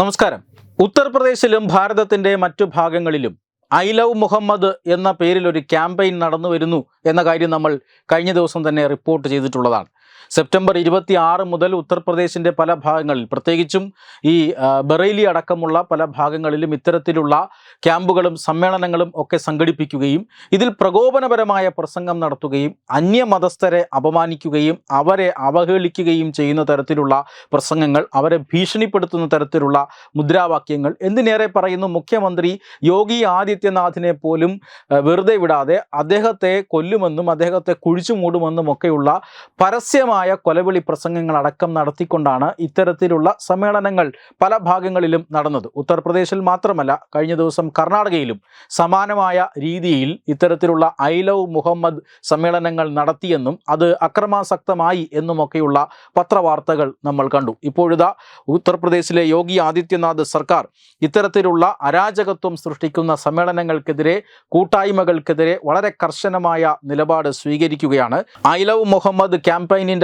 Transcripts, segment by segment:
നമസ്കാരം. ഉത്തർപ്രദേശിലും ഭാരതത്തിന്റെ മറ്റു ഭാഗങ്ങളിലും ഐ ലവ് മുഹമ്മദ് എന്ന പേരിൽ ഒരു ക്യാമ്പയിൻ നടന്നു വരുന്നു എന്ന കാര്യം നമ്മൾ കഴിഞ്ഞ ദിവസം തന്നെ റിപ്പോർട്ട് ചെയ്തിട്ടുള്ളതാണ്. സെപ്റ്റംബർ ഇരുപത്തി ആറ് മുതൽ ഉത്തർപ്രദേശിന്റെ പല ഭാഗങ്ങളിൽ പ്രത്യേകിച്ചും ഈ ബറേലി അടക്കമുള്ള പല ഭാഗങ്ങളിലും ഇത്തരത്തിലുള്ള ക്യാമ്പുകളും സമ്മേളനങ്ങളും ഒക്കെ സംഘടിപ്പിക്കുകയും ഇതിൽ പ്രകോപനപരമായ പ്രസംഗം നടത്തുകയും അന്യമതസ്ഥരെ അപമാനിക്കുകയും അവരെ അവഹേളിക്കുകയും ചെയ്യുന്ന തരത്തിലുള്ള പ്രസംഗങ്ങൾ അവരെ ഭീഷണിപ്പെടുത്തുന്ന തരത്തിലുള്ള മുദ്രാവാക്യങ്ങൾ എന്തിനേറെ പറയുന്നു? മുഖ്യമന്ത്രി യോഗി ആദിത്യനാഥിനെ പോലും വെറുതെ വിടാതെ അദ്ദേഹത്തെ കൊല്ലുമെന്നും അദ്ദേഹത്തെ കുഴിച്ചു മൂടുമെന്നും ഒക്കെയുള്ള പരസ്യമായ കൊലവിളി പ്രസംഗങ്ങൾ അടക്കം നടത്തിക്കൊണ്ടാണ് ഇത്തരത്തിലുള്ള സമ്മേളനങ്ങൾ പല ഭാഗങ്ങളിലും നടന്നത്. ഉത്തർപ്രദേശിൽ മാത്രമല്ല കഴിഞ്ഞ ദിവസം കർണാടകയിലും സമാനമായ രീതിയിൽ ഇത്തരത്തിലുള്ള ഐ ലവ് മുഹമ്മദ് സമ്മേളനങ്ങൾ നടത്തിയെന്നും അത് അക്രമാസക്തമായി എന്നുമൊക്കെയുള്ള പത്രവാർത്തകൾ നമ്മൾ കണ്ടു. ഇപ്പോഴിതാ ഉത്തർപ്രദേശിലെ യോഗി ആദിത്യനാഥ് സർക്കാർ ഇത്തരത്തിലുള്ള അരാജകത്വം സൃഷ്ടിക്കുന്ന സമ്മേളനങ്ങൾക്കെതിരെ കൂട്ടായ്മകൾക്കെതിരെ വളരെ കർശനമായ നിലപാട് സ്വീകരിക്കുകയാണ്. ഐ ലവ് മുഹമ്മദ്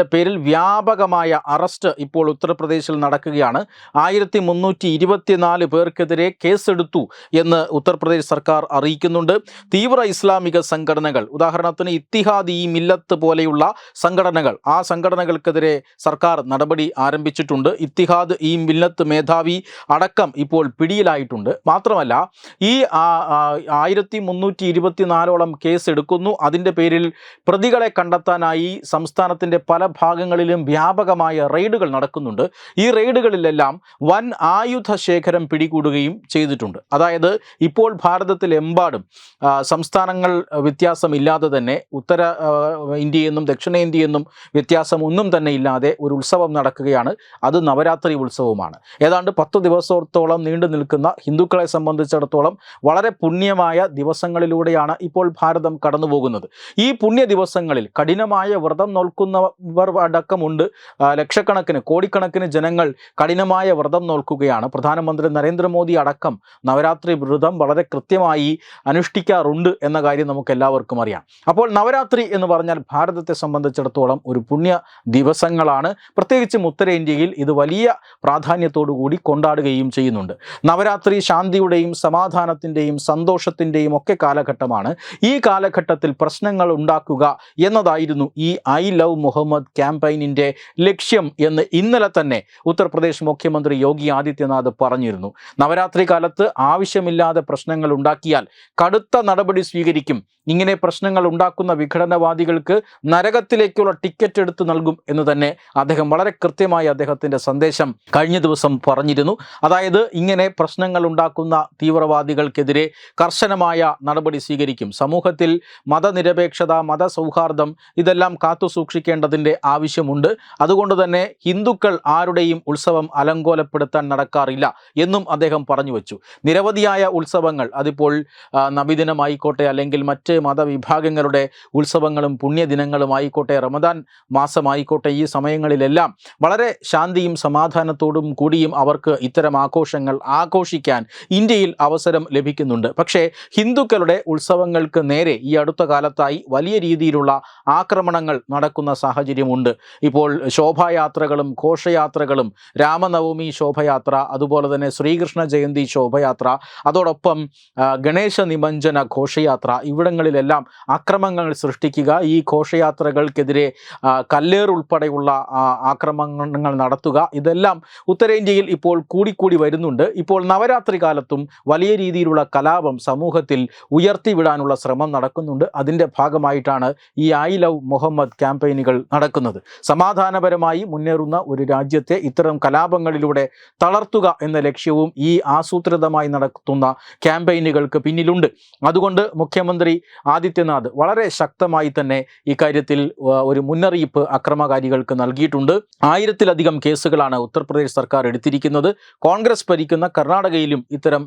ക്യാമ്പയിനിന്റെ പേരിൽ വ്യാപകമായ അറസ്റ്റ് ഇപ്പോൾ ഉത്തർപ്രദേശിൽ നടക്കുകയാണ്. ആയിരത്തി മുന്നൂറ്റി ഇരുപത്തിനാല് പേർക്കെതിരെ കേസെടുത്തു എന്ന് ഉത്തർപ്രദേശ് സർക്കാർ അറിയിക്കുന്നുണ്ട്. തീവ്ര ഇസ്ലാമിക സംഘടനകൾ ഉദാഹരണത്തിന് ഇത്തിഹാദ് ഈ മില്ലത്ത് പോലെയുള്ള സംഘടനകൾ ആ സംഘടനകൾക്കെതിരെ സർക്കാർ നടപടി ആരംഭിച്ചിട്ടുണ്ട്. ഇത്തിഹാദ് ഈ മില്ലത്ത് മേധാവി അടക്കം ഇപ്പോൾ പിടിയിലായിട്ടുണ്ട്. മാത്രമല്ല ഈ ആയിരത്തി മുന്നൂറ്റി ഇരുപത്തിനാലോളം കേസ് എടുക്കുന്നു അതിന്റെ പേരിൽ പ്രതികളെ കണ്ടെത്താനായി സംസ്ഥാനത്തിന്റെ പല ഭാഗങ്ങളിലും വ്യാപകമായ റെയ്ഡുകൾ നടക്കുന്നുണ്ട്. ഈ റെയ്ഡുകളിലെല്ലാം വൻ ആയുധ ശേഖരം പിടികൂടുകയും ചെയ്തിട്ടുണ്ട്. അതായത് ഇപ്പോൾ ഭാരതത്തിലെമ്പാടും സംസ്ഥാനങ്ങൾ വ്യത്യാസമില്ലാതെ തന്നെ ഉത്തര ഇന്ത്യയെന്നും ദക്ഷിണേന്ത്യയെന്നും വ്യത്യാസം ഒന്നും തന്നെ ഇല്ലാതെ ഒരു ഉത്സവം നടക്കുകയാണ്. അത് നവരാത്രി ഉത്സവമാണ്. ഏതാണ്ട് പത്ത് ദിവസത്തോളം നീണ്ടു നിൽക്കുന്ന ഹിന്ദുക്കളെ സംബന്ധിച്ചിടത്തോളം വളരെ പുണ്യമായ ദിവസങ്ങളിലൂടെയാണ് ഇപ്പോൾ ഭാരതം കടന്നുപോകുന്നത്. ഈ പുണ്യ ദിവസങ്ങളിൽ കഠിനമായ വ്രതം നോൽക്കുന്നവർ അടക്കമുണ്ട്. ആ, ലക്ഷക്കണക്കിന് കോടിക്കണക്കിന് ജനങ്ങൾ കഠിനമായ വ്രതം നോൽക്കുകയാണ്. പ്രധാനമന്ത്രി നരേന്ദ്രമോദി അടക്കം നവരാത്രി വ്രതം വളരെ കൃത്യമായി അനുഷ്ഠിക്കാറുണ്ട് എന്ന കാര്യം നമുക്ക് എല്ലാവർക്കും അറിയാം. അപ്പോൾ നവരാത്രി എന്ന് പറഞ്ഞാൽ ഭാരതത്തെ സംബന്ധിച്ചിടത്തോളം ഒരു പുണ്യ ദിവസങ്ങളാണ്. പ്രത്യേകിച്ചും ഉത്തരേന്ത്യയിൽ ഇത് വലിയ പ്രാധാന്യത്തോടു കൂടി കൊണ്ടാടുകയും ചെയ്യുന്നുണ്ട്. നവരാത്രി ശാന്തിയുടെയും സമാധാനത്തിന്റെയും സന്തോഷത്തിന്റെയും ഒക്കെ കാലഘട്ടമാണ്. ഈ കാലഘട്ടത്തിൽ പ്രശ്നങ്ങൾ ഉണ്ടാക്കുക എന്നതായിരുന്നു ഈ ഐ ലവ് മുഹമ്മദ് ക്യാമ്പയിനിന്റെ ലക്ഷ്യം എന്ന് ഇന്നലെ തന്നെ ഉത്തർപ്രദേശ് മുഖ്യമന്ത്രി യോഗി ആദിത്യനാഥ് പറഞ്ഞിരുന്നു. നവരാത്രി കാലത്ത് ആവശ്യമില്ലാതെ പ്രശ്നങ്ങൾ ഉണ്ടാക്കിയാൽ കടുത്ത നടപടി സ്വീകരിക്കും. ഇങ്ങനെ പ്രശ്നങ്ങൾ ഉണ്ടാക്കുന്ന വിഘടനവാദികൾക്ക് നരകത്തിലേക്കുള്ള ടിക്കറ്റ് എടുത്തു നൽകും എന്ന് തന്നെ അദ്ദേഹം വളരെ കൃത്യമായി അദ്ദേഹത്തിന്റെ സന്ദേശം കഴിഞ്ഞ ദിവസം പറഞ്ഞിരുന്നു. അതായത് ഇങ്ങനെ പ്രശ്നങ്ങൾ ഉണ്ടാക്കുന്ന തീവ്രവാദികൾക്കെതിരെ കർശനമായ നടപടി സ്വീകരിക്കും. സമൂഹത്തിൽ മതനിരപേക്ഷത മതസൗഹാർദ്ദം ഇതെല്ലാം കാത്തു സൂക്ഷിക്കേണ്ടതിന്റെ ആവശ്യമുണ്ട്. അതുകൊണ്ട് തന്നെ ഹിന്ദുക്കൾ ആരുടെയും ഉത്സവം അലങ്കോലപ്പെടുത്താൻ നടക്കാറില്ല എന്നും അദ്ദേഹം പറഞ്ഞു വച്ചു. നിരവധിയായ ഉത്സവങ്ങൾ അതിപ്പോൾ നബിദിനമായിക്കോട്ടെ അല്ലെങ്കിൽ മറ്റ് മതവിഭാഗങ്ങളുടെ ഉത്സവങ്ങളും പുണ്യദിനങ്ങളും ആയിക്കോട്ടെ റമദാൻ മാസമായിക്കോട്ടെ ഈ സമയങ്ങളിലെല്ലാം വളരെ ശാന്തിയും സമാധാനത്തോടും കൂടിയും അവർക്ക് ഇത്തരം ആഘോഷങ്ങൾ ആഘോഷിക്കാൻ ഇന്ത്യയിൽ അവസരം ലഭിക്കുന്നുണ്ട്. പക്ഷേ ഹിന്ദുക്കളുടെ ഉത്സവങ്ങൾക്ക് നേരെ ഈ അടുത്ത കാലത്തായി വലിയ രീതിയിലുള്ള ആക്രമണങ്ങൾ നടക്കുന്ന സാഹചര്യമുണ്ട്. ഇപ്പോൾ ശോഭായാത്രകളും ഘോഷയാത്രകളും രാമനവമി ശോഭയാത്ര അതുപോലെ തന്നെ ശ്രീകൃഷ്ണ ജയന്തി ശോഭയാത്ര അതോടൊപ്പം ഗണേശ നിമഞ്ജന ഘോഷയാത്ര ഇവിടങ്ങളിലെല്ലാം അക്രമങ്ങൾ സൃഷ്ടിക്കുക ഈ ഘോഷയാത്രകൾക്കെതിരെ കല്ലേർ ഉൾപ്പെടെയുള്ള ആക്രമണങ്ങൾ നടത്തുക ഇതെല്ലാം ഉത്തരേന്ത്യയിൽ ഇപ്പോൾ കൂടിക്കൂടി വരുന്നുണ്ട്. ഇപ്പോൾ നവരാത്രി കാലത്തും വലിയ രീതിയിലുള്ള കലാപം സമൂഹത്തിൽ ഉയർത്തിവിടാനുള്ള ശ്രമം നടക്കുന്നുണ്ട്. അതിന്റെ ഭാഗമായിട്ടാണ് ഈ ഐ ലവ് മുഹമ്മദ് ക്യാമ്പയിനുകൾ നടക്കുന്നത്. സമാധാനപരമായി മുന്നേറുന്ന ഒരു രാജ്യത്തെ ഇത്തരം കലാപങ്ങളിലൂടെ തളർത്തുക എന്ന ലക്ഷ്യവും ഈ ആസൂത്രിതമായി നടത്തുന്ന ക്യാമ്പയിനുകൾക്ക് പിന്നിലുണ്ട്. അതുകൊണ്ട് മുഖ്യമന്ത്രി ആദിത്യനാഥ് വളരെ ശക്തമായി തന്നെ ഇക്കാര്യത്തിൽ ഒരു മുന്നറിയിപ്പ് അക്രമകാരികൾക്ക് നൽകിയിട്ടുണ്ട്. ആയിരത്തിലധികം കേസുകളാണ് ഉത്തർപ്രദേശ് സർക്കാർ എടുത്തിരിക്കുന്നത്. കോൺഗ്രസ് ഭരിക്കുന്ന കർണാടകയിലും ഇത്തരം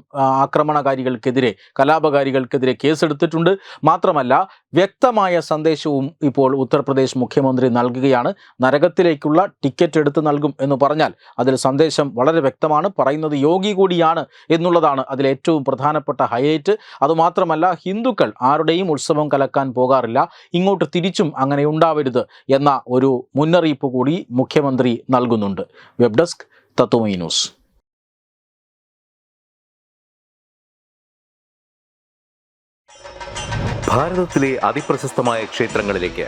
ആക്രമണകാരികൾക്കെതിരെ കലാപകാരികൾക്കെതിരെ കേസെടുത്തിട്ടുണ്ട്. മാത്രമല്ല വ്യക്തമായ സന്ദേശവും ഇപ്പോൾ ഉത്തർപ്രദേശ് മുഖ്യമന്ത്രി നൽകുകയാണ്. നരകത്തിലേക്കുള്ള ടിക്കറ്റ് എടുത്തു നൽകും എന്ന് പറഞ്ഞാൽ അതിൽ സന്ദേശം വളരെ വ്യക്തമാണ്. പറയുന്നത് യോഗി കൂടിയാണ് എന്നുള്ളതാണ് അതിൽ ഏറ്റവും പ്രധാനപ്പെട്ട ഹൈലൈറ്റ്. അതുമാത്രമല്ല ഹിന്ദുക്കൾ ആരുടെയും ഉത്സവം കലക്കാൻ പോകാറില്ല. ഇങ്ങോട്ട് തിരിച്ചും അങ്ങനെ ഉണ്ടാവരുത് എന്ന ഒരു മുന്നറിയിപ്പ് കൂടി മുഖ്യമന്ത്രി നൽകുന്നുണ്ട്. Web desk Tatwamayi news. ഭാരതത്തിലെ അതിപ്രശസ്തമായ ക്ഷേത്രങ്ങളിലേക്ക്